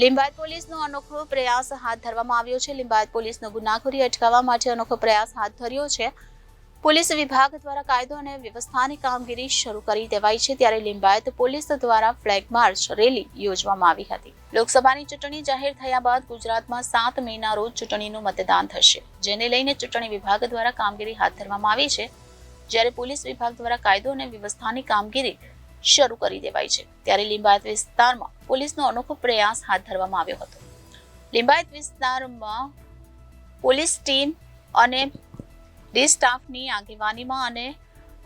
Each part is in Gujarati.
લિંબાયત પોલીસનો અનોખો પ્રયાસ હાથ ધરવામાં આવ્યો છે. લિંબાયત પોલીસનો ગુનાખોરી અટકાવવા માટે અનોખો પ્રયાસ હાથ ધર્યો છે. પોલીસ વિભાગ દ્વારા કાયદો અને વ્યવસ્થાની કામગીરી શરૂ કરી દેવાઈ છે ત્યારે લિંબાયત પોલીસ દ્વારા ફ્લેગ માર્ચ રેલી યોજવામાં આવી હતી. લોકસભાની ચૂંટણી જાહેર થયા બાદ ગુજરાતમાં સાત મેના રોજ ચૂંટણીનું મતદાન થશે. જેને લઈને ચૂંટણી વિભાગ દ્વારા કામગીરી હાથ ધરવામાં આવી છે. જ્યારે પોલીસ વિભાગ દ્વારા કાયદો અને વ્યવસ્થાની કામગીરી શરૂ કરી દેવાઈ છે. ત્યારે લિંબાયત વિસ્તારમાં પોલીસનો અનોખો પ્રયાસ હાથ ધરવામાં આવ્યો હતો. લિંબાયત વિસ્તારમાં પોલીસ ટીમ અને ડી સ્ટાફની આગેવાનીમાં અને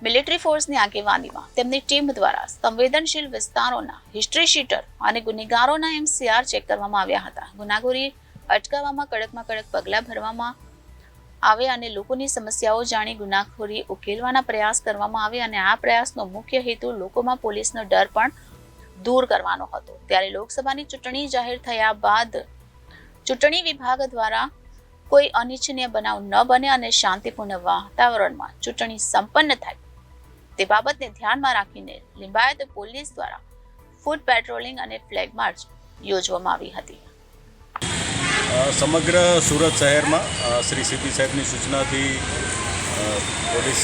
મિલિટરી ફોર્સની આગેવાનીમાં તેમની ટીમ દ્વારા સંવેદનશીલ વિસ્તારોના હિસ્ટ્રી શીટર અને ગુનેગારોના એમસીઆર ચેક કરવામાં આવ્યા હતા. ગુનાખોરી અટકાવવામાં, કડકમાં કડક પગલાં ભરવામાં આવે અને લોકોની સમસ્યાઓ જાણી ગુનાખોરી ઉકેલવાના પ્રયાસ કરવામાં આવે અને આ પ્રયાસનો મુખ્ય હેતુ લોકોમાં પોલીસનો ડર પણ દૂર કરવાનો હતો. ત્યારે લોકસભાની ચૂંટણી જાહેર થયા બાદ ચૂંટણી વિભાગ દ્વારા કોઈ અનિચ્છનીય બનાવ ન બને અને શાંતિપૂર્ણ વાતાવરણમાં ચૂંટણી સંપન્ન થાય. તે બાબતને ધ્યાનમાં રાખીને લિંબાયત પોલીસ દ્વારા ફૂડ પેટ્રોલિંગ અને ફ્લેગ માર્ચ યોજવામાં આવી હતી. સમગ્ર સુરત શહેરમાં શ્રી સીપી સાહેબની સૂચનાથી પોલીસ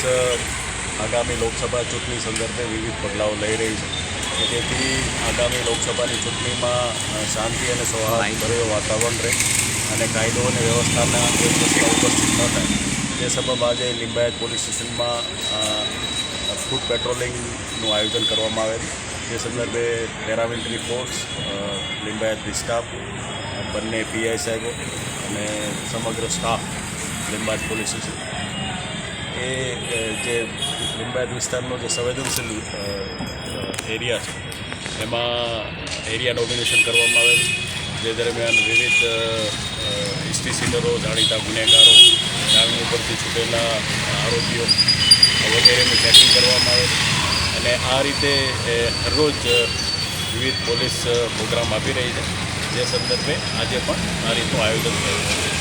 આગામી લોકસભા ચૂંટણી સંદર્ભે વિવિધ પગલાઓ લઈ રહી છે. તેથી આગામી લોકસભાની ચૂંટણીમાં શાંતિ અને સૌહાર્દભર્યો વાતાવરણ રહે અને કાયદો અને વ્યવસ્થાના કોઈ પ્રશ્ન ઉપસ્થિત ન થાય. તે સબબ આજે લિંબાયત પોલીસ સ્ટેશનમાં ફૂડ પેટ્રોલિંગનું આયોજન કરવામાં આવેલ. જે સંદર્ભે પેરામિલિટરી ફોર્સ અ, લિંબાયત સ્ટાફ બંને પીઆઈ સાહેબો અને સમગ્ર સ્ટાફ લિંબાયત પોલીસ એ જે લિંબાયત વિસ્તારનો જે સંવેદનશીલ એરિયા છે એમાં એરિયા ડોમિનેશન કરવામાં આવેલ જે દરમિયાન વિવિધ હિસ્ટ્રી સીલરો જાણીતા ગુનેગારો જામીન ઉપરથી છૂટેલા આરોપીઓ વગેરેનું ચેકિંગ કરવામાં અને આ રીતે હરરોજ વિવિધ પોલીસ પ્રોગ્રામ આપી રહી છે. જે સંદર્ભે આજે પણ આ રીતનું આયોજન થયું છે.